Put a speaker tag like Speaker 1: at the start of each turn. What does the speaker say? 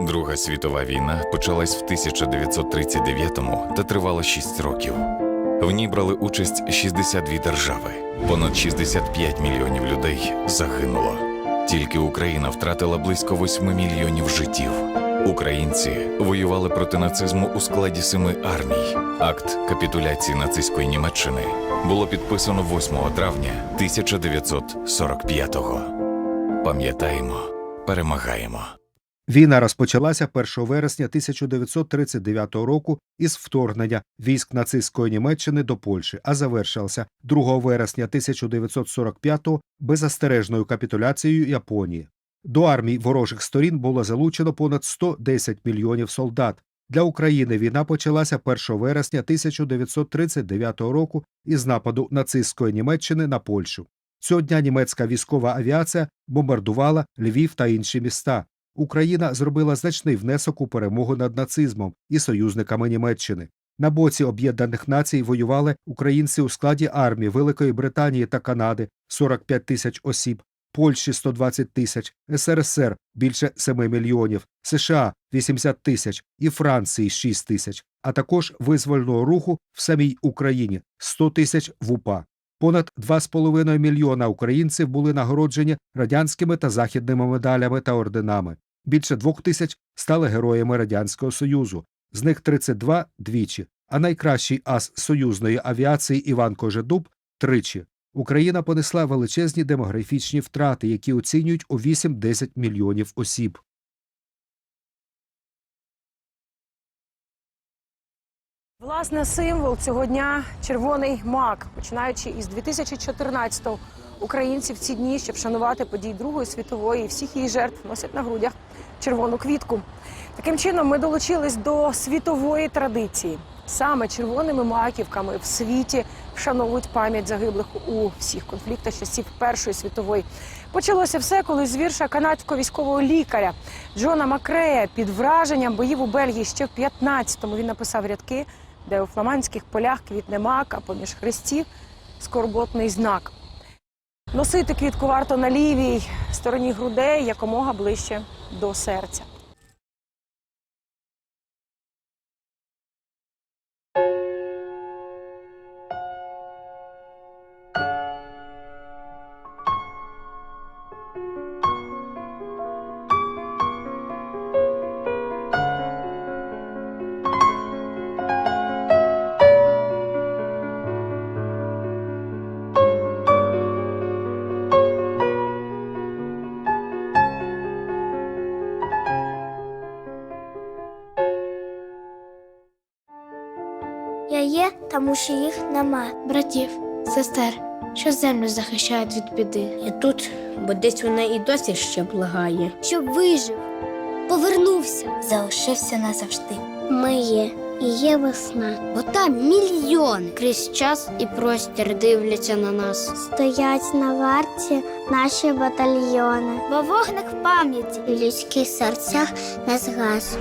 Speaker 1: Друга світова війна почалась в 1939-му та тривала 6 років. В ній брали участь 62 держави. Понад 65 мільйонів людей загинуло. Тільки Україна втратила близько 8 мільйонів життів. Українці воювали проти нацизму у складі семи армій. Акт капітуляції нацистської Німеччини було підписано 8 травня 1945-го. Пам'ятаємо, перемагаємо.
Speaker 2: Війна розпочалася 1 вересня 1939 року із вторгнення військ нацистської Німеччини до Польщі, а завершилася 2 вересня 1945 беззастережною капітуляцією Японії. До армій ворожих сторін було залучено понад 110 мільйонів солдат. Для України війна почалася 1 вересня 1939 року із нападу нацистської Німеччини на Польщу. Цього дня німецька військова авіація бомбардувала Львів та інші міста. Україна зробила значний внесок у перемогу над нацизмом і союзниками Німеччини. На боці Об'єднаних Націй воювали українці у складі армії Великої Британії та Канади 45 тисяч осіб, Польщі 120 тисяч, СРСР більше 7 мільйонів, США 80 тисяч і Франції 6 тисяч, а також визвольного руху в самій Україні 100 тисяч в УПА. Понад 2,5 мільйона українців були нагороджені радянськими та західними медалями та орденами. Більше двох тисяч стали героями Радянського Союзу, з них 32 – двічі, а найкращий ас союзної авіації Іван Кожедуб – тричі. Україна понесла величезні демографічні втрати, які оцінюють у 8-10 мільйонів осіб.
Speaker 3: Власне, символ цього дня червоний мак. Починаючи із 2014-го, українці в ці дні, щоб шанувати події Другої світової і всіх її жертв, носять на грудях червону квітку. Таким чином, ми долучились до світової традиції. Саме червоними маківками в світі вшановують пам'ять загиблих у всіх конфліктах часів Першої світової. Почалося все, коли з вірша канадського військового лікаря Джона Макрея під враженням боїв у Бельгії ще в 15-му він написав рядки, де у фламандських полях квітне мак, а поміж хрестів скорботний знак. Носити квітку варто на лівій стороні грудей якомога ближче до серця.
Speaker 4: Я є, тому що їх нема.
Speaker 5: братів, сестер, що землю захищають від біди.
Speaker 6: Я тут, бо десь вона і досі ще благає.
Speaker 4: Щоб вижив, повернувся, залишився назавжди. Ми є і є весна. Бо там мільйони
Speaker 5: Крізь час і простір дивляться на нас.
Speaker 4: стоять на варті наші батальйони. Бо вогник пам'яті в людських серцях не згас.